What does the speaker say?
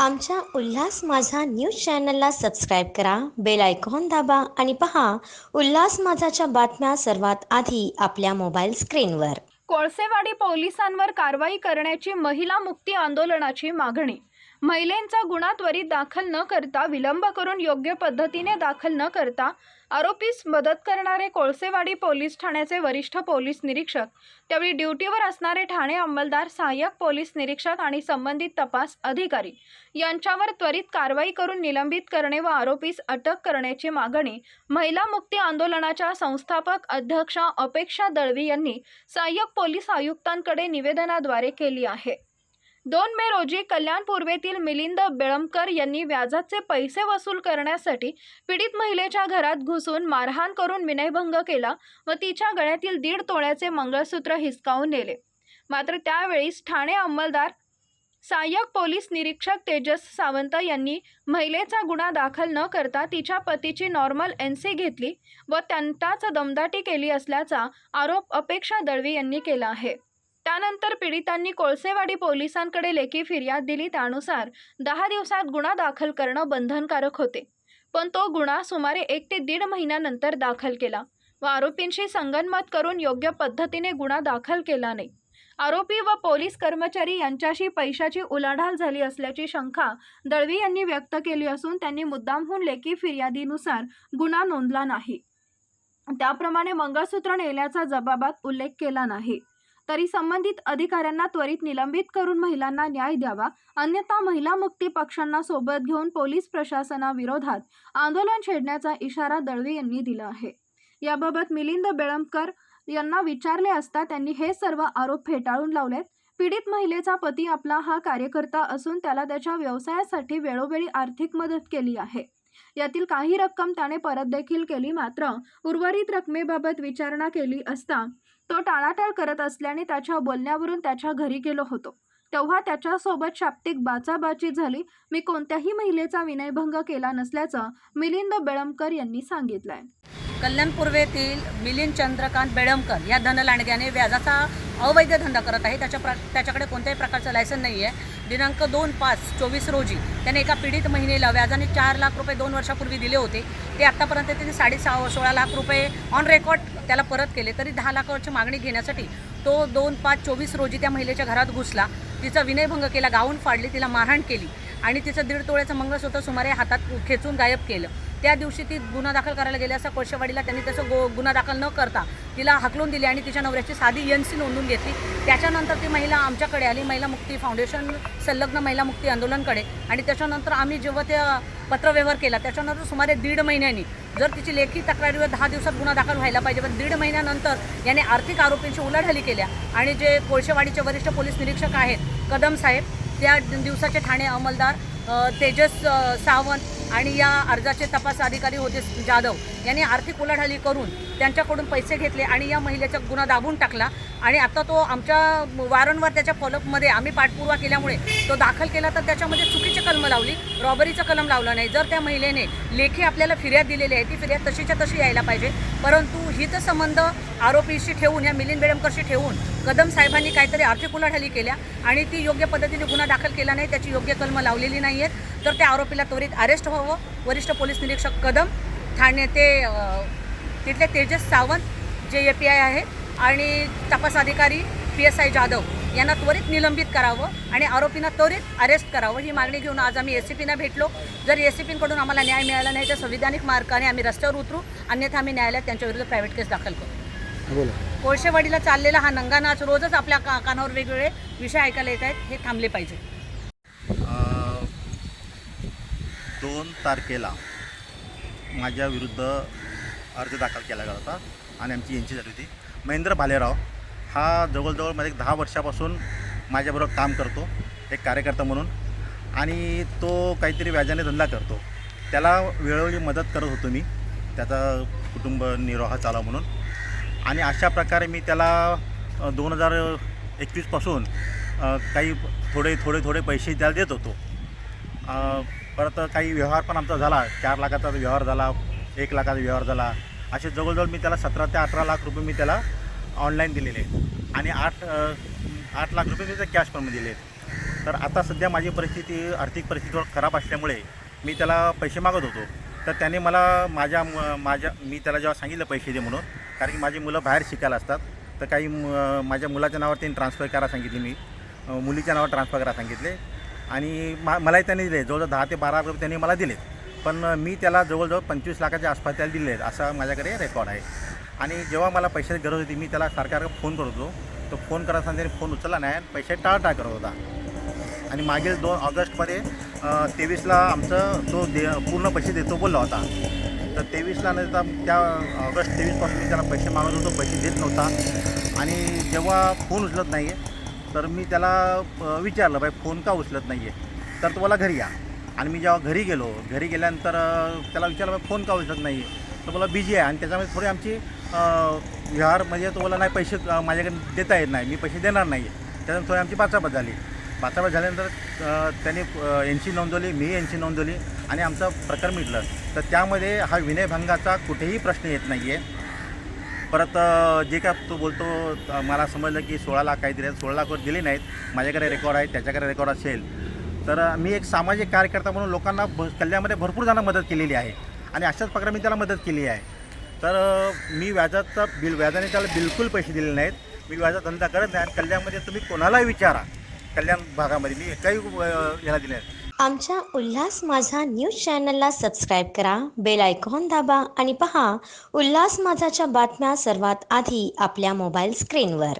आमच्या उल्हास माझा न्यूज चॅनलला सबस्क्राईब करा बेल आयकॉन दाबा आणि पहा उल्हास माझाच्या बातम्या सर्वात आधी आपल्या मोबाईल स्क्रीनवर. कोळसेवाडी पोलिसांवर कारवाई करण्याची महिला मुक्ती आंदोलनाची मागणी महिलेंचा गुन्हा त्वरित दाखल न करता विलंब करून योग्य पद्धतीने दाखल न करता आरोपीस मदत करणारे कोळसेवाडी पोलीस ठाण्याचे वरिष्ठ पोलीस निरीक्षक त्यावेळी ड्युटीवर असणारे ठाणे अंमलदार सहाय्यक पोलीस निरीक्षक आणि संबंधित तपास अधिकारी यांच्यावर त्वरित कारवाई करून निलंबित करणे व आरोपीस अटक करण्याची मागणी महिला मुक्ती आंदोलनाच्या संस्थापक अध्यक्षा अपेक्षा दळवी यांनी सहाय्यक पोलीस आयुक्तांकडे निवेदनाद्वारे केली आहे. दोन मे रोजी कल्याण पूर्वेतील मिलिंद बेळमकर यांनी व्याजाचे पैसे वसूल करण्यासाठी पीडित महिलेच्या घरात घुसून मारहाण करून विनयभंग केला व तिच्या गळ्यातील दीड तोळ्याचे मंगळसूत्र हिसकावून नेले. मात्र त्यावेळीस ठाणे अंमलदार सहाय्यक पोलीस निरीक्षक तेजस सावंत यांनी महिलेचा गुन्हा दाखल न करता तिच्या पतीची नॉर्मल एन सी घेतली व त्यांताच दमदाटी केली असल्याचा आरोप अपेक्षा दळवी यांनी केला आहे. त्यानंतर पीडितांनी कोळसेवाडी पोलिसांकडे लेखी फिर्याद दिली. त्यानुसार दहा दिवसात गुन्हा दाखल करणं बंधनकारक होते. पण तो गुन्हा सुमारे एक ते दीड महिन्यानंतर दाखल केला व आरोपींशी संगनमत करून योग्य पद्धतीने गुन्हा दाखल केला नाही. आरोपी व पोलीस कर्मचारी यांच्याशी पैशाची उलाढाल झाली असल्याची शंका दळवी यांनी व्यक्त केली असून त्यांनी मुद्दामहून लेखी फिर्यादीनुसार गुन्हा नोंदला नाही. त्याप्रमाणे मंगळसूत्र नेल्याचा जबाबात उल्लेख केला नाही. तरी संबंधित अधिकाऱ्यांना त्वरित निलंबित करून महिलांना न्याय द्यावा. अन्यथा महिला मुक्ती पक्षांना सोबत घेऊन पोलीस प्रशासनाविरोधात आंदोलन छेडण्याचा इशारा दळवी यांनी दिला आहे. याबाबत मिलिंद बेळमकर यांना विचारले असता त्यांनी हे सर्व आरोप फेटाळून लावलेत. पीडित महिलेचा पती आपला हा कार्यकर्ता असून त्याला त्याच्या व्यवसायासाठी वेळोवेळी आर्थिक मदत केली आहे. यातील काही रक्कम त्याने परत देखील केली मात्र उर्वरित रकमेबाबत विचारणा केली असता तो टाळाटाळ करत असल्याने त्याच्या बोलण्यावरून त्याच्या घरी गेलो होतो. तेव्हा त्याच्यासोबत शाब्दिक बाचाबाची झाली. मी कोणत्याही महिलेचा विनयभंग केला नसल्याचं मिलिंद बेळमकर यांनी सांगितलंय. कल्याण पूर्वेतील मिलिंद चंद्रकांत बेळमकर या धनलांडग्याने व्याजाचा अवैध धंदा करत आहे. त्याच्या प्र त्याच्याकडे कोणत्याही प्रकारचं लायसन नाही आहे दिनांक दोन पाच चोवीस रोजी त्याने एका पीडित महिलेला व्याजाने चार लाख रुपये दोन वर्षापूर्वी दिले होते. ते आत्तापर्यंत त्यांनी साडेसहा सोळा लाख रुपये ऑन रेकॉर्ड त्याला परत केले. तरी दहा लाखावरची मागणी घेण्यासाठी तो दोन पाच चोवीस रोजी त्या महिलेच्या घरात घुसला. तिचा विनयभंग केला गाऊन फाडली तिला मारहाण केली. आणि तिचं दीड तोळ्याचं मंगळसूत्र सुमारे हातात खेचून गायब केलं. त्या दिवशी ती गुन्हा दाखल करायला गेली असता कोळशेवाडीला. त्यांनी तसं गो गुन्हा दाखल न करता तिला हकलून दिली आणि तिच्या नवऱ्याची साधी एन सी नोंदून घेतली. त्याच्यानंतर ती महिला आमच्याकडे आली. महिला मुक्ती फाउंडेशन संलग्न महिला मुक्ती आंदोलनकडे. आणि त्याच्यानंतर आम्ही जेव्हा ते पत्रव्यवहार केला त्याच्यानंतर सुमारे दीड महिन्यांनी जर तिची लेखी तक्रारीवर दहा दिवसात गुन्हा दाखल व्हायला पाहिजे पण दीड महिन्यानंतर याने आर्थिक आरोपींची उलाढाली केल्या. आणि जे कोळशेवाडीचे वरिष्ठ पोलीस निरीक्षक आहेत कदम साहेब त्या दिवसाचे ठाणे अंमलदार तेजस सावंत आणि या अर्जाचे तपास अधिकारी होते जाधव. यांनी आर्थिक उलाढाली करून त्यांच्याकडून पैसे घेतले आणि या महिलेचा गुन्हा दाबून टाकला. आणि आता तो आमच्या वारंवार त्याच्या फॉलोअपमध्ये आम्ही पाठपुरावा केल्यामुळे तो दाखल केला तर त्याच्यामध्ये चुकीची कलम लावली रॉबरीचं कलम लावलं नाही. जर त्या महिलेने लेखी आपल्याला फिर्याद दिलेली आहे ती फिर्याद तशीच्या तशी यायला पाहिजे. परंतु हितसंबंध आरोपीशी ठेवून या मिलिंद बेडमकरशी ठेवून कदम साहेबांनी काहीतरी आर्थिक उलाढाली केल्या आणि ती योग्य पद्धतीने गुन्हा दाखल केला नाही त्याची योग्य कलम लावलेली नाही आहेत तर त्या आरोपीला त्वरित अरेस्ट व्हावं. वरिष्ठ पोलीस निरीक्षक कदम ठाणे ते तिथले तेजस सावंत जे ए पी आय आहे आणि तपास अधिकारी पी एस आय जाधव यांना त्वरित निलंबित करावं आणि आरोपींना त्वरित अरेस्ट करावं ही मागणी घेऊन आज आम्ही एस सी पीना भेटलो. जर एस सी पींकडून आम्हाला न्याय मिळाला नाही तर संविधानिक मार्गाने आम्ही रस्त्यावर उतरू अन्यथा आम्ही न्यायालयात त्यांच्याविरुद्ध प्रायव्हेट केस दाखल करू. बोला. कोळशेवाडीला चाललेला हा नंगा नाच रोजच आपल्या का कानावर वेगवेगळे विषय ऐकायला येत आहेत हे थांबले पाहिजे. दोन तारखेला माझ्या विरुद्ध अर्ज दाखल केला गेला होता आणि आमची यांची झाली होती. महेंद्र भालेराव हा जवळजवळमध्ये दहा वर्षापासून माझ्याबरोबर काम करतो एक कार्यकर्ता म्हणून. आणि तो काहीतरी व्याजाने धंदा करतो. त्याला वेळोवेळी मदत करत होतो मी त्याचा कुटुंब निर्वाह चालावा म्हणून. आणि अशा प्रकारे मी त्याला दोन हजार एकवीसपासून काही थोडे थोडे थोडे पैसे त्याला देत होतो. परत काही व्यवहार पण आमचा झाला. चार लाखाचा व्यवहार झाला एक लाखाचा व्यवहार झाला. असे जवळजवळ मी त्याला सतरा ते अठरा लाख रुपये मी त्याला ऑनलाईन दिलेले आहेत. आणि आठ आठ लाख रुपये मी त्याला कॅश पण दिले आहेत. तर आता सध्या माझी परिस्थिती आर्थिक परिस्थिती खराब असल्यामुळे मी त्याला पैसे मागत होतो. तर त्याने मला माझ्या म- माझ्या मी त्याला जेव्हा सांगितलं पैसे दे म्हणून कारण की माझी मुलं बाहेर शिकायला असतात तर काही म- माझ्या मुलाच्या नावावर त्यांनी ट्रान्सफर करायला सांगितली मी. मुलीच्या नावावर ट्रान्सफर करायला सांगितले. आणि मा मलाही त्यांनी दिले. जवळजवळ दहा ते बारा रुपये त्यांनी मला दिले पण मी त्याला जवळजवळ पंचवीस लाखाच्या आसपास त्याला दिले आहेत असा माझ्याकडे रेकॉर्ड आहे. आणि जेव्हा मला पैशाची गरज होती मी त्याला सारखा फोन करत होतो. तो फोन करत असताना त्याने फोन उचलला नाही आणि पैसे टाळटाळ करत होता. आणि मागील दोन ऑगस्टमध्ये तेवीसला आमचं तो दे पूर्ण पैसे देतो बोलला होता. तर तेवीसला नाही तर त्या ऑगस्ट तेवीसपासून मी त्याला पैसे मागत होतो पैसे देत नव्हता. आणि जेव्हा फोन उचलत नाही आहे तर मी त्याला विचारलं बाई फोन का उचलत नाही आहे तर तुम्हाला घरी या. आणि मी जेव्हा घरी गेलो घरी गेल्यानंतर त्याला विचारलं फोन का उचलत नाही आहे बोला मला बिझी आहे. आणि त्याच्यामध्ये थोडी आमची व्यवहार म्हणजे तो बोला नाही पैसे माझ्याकडे देता येत नाही मी पैसे देणार नाही त्याच्यानंतर थोडी आमची बाचाबाच झाली. बाचाबाच झाल्यानंतर त्याने एन सी नोंदवली मी एन सी नोंदवली आणि आमचं प्रकरण मिटलं. तर त्यामध्ये हा विनयभंगाचा कुठेही प्रश्न येत नाही आहे परत जे काय तो बोलतो मला समजलं की सोळा लाख काही दिले सोळा लाख दिले नाहीत माझ्याकडे रेकॉर्ड आहे त्याच्याकडे रेकॉर्ड असेल. तर मी एक सामाजिक कार्यकर्ता म्हणून लोकांना भ कल्याणामध्ये भरपूर जणांना मदत केलेली आहे. आणि अशाच प्रकारे मी त्याला मदत केली आहे. तर मी व्याजाचा बिल व्याजाने त्याला बिलकुल पैसे दिले नाहीत. मी व्याजा धंदा करत नाही आणि कल्याणमध्ये तुम्ही कोणालाही विचारा. कल्याण भागामध्ये मी काही याला दिले आमच्या उल्हास माझा न्यूज चॅनलला सबस्क्राईब करा बेल आयकॉन दाबा आणि पहा उल्हास माझाच्या बातम्या सर्वात आधी आपल्या मोबाईल स्क्रीनवर.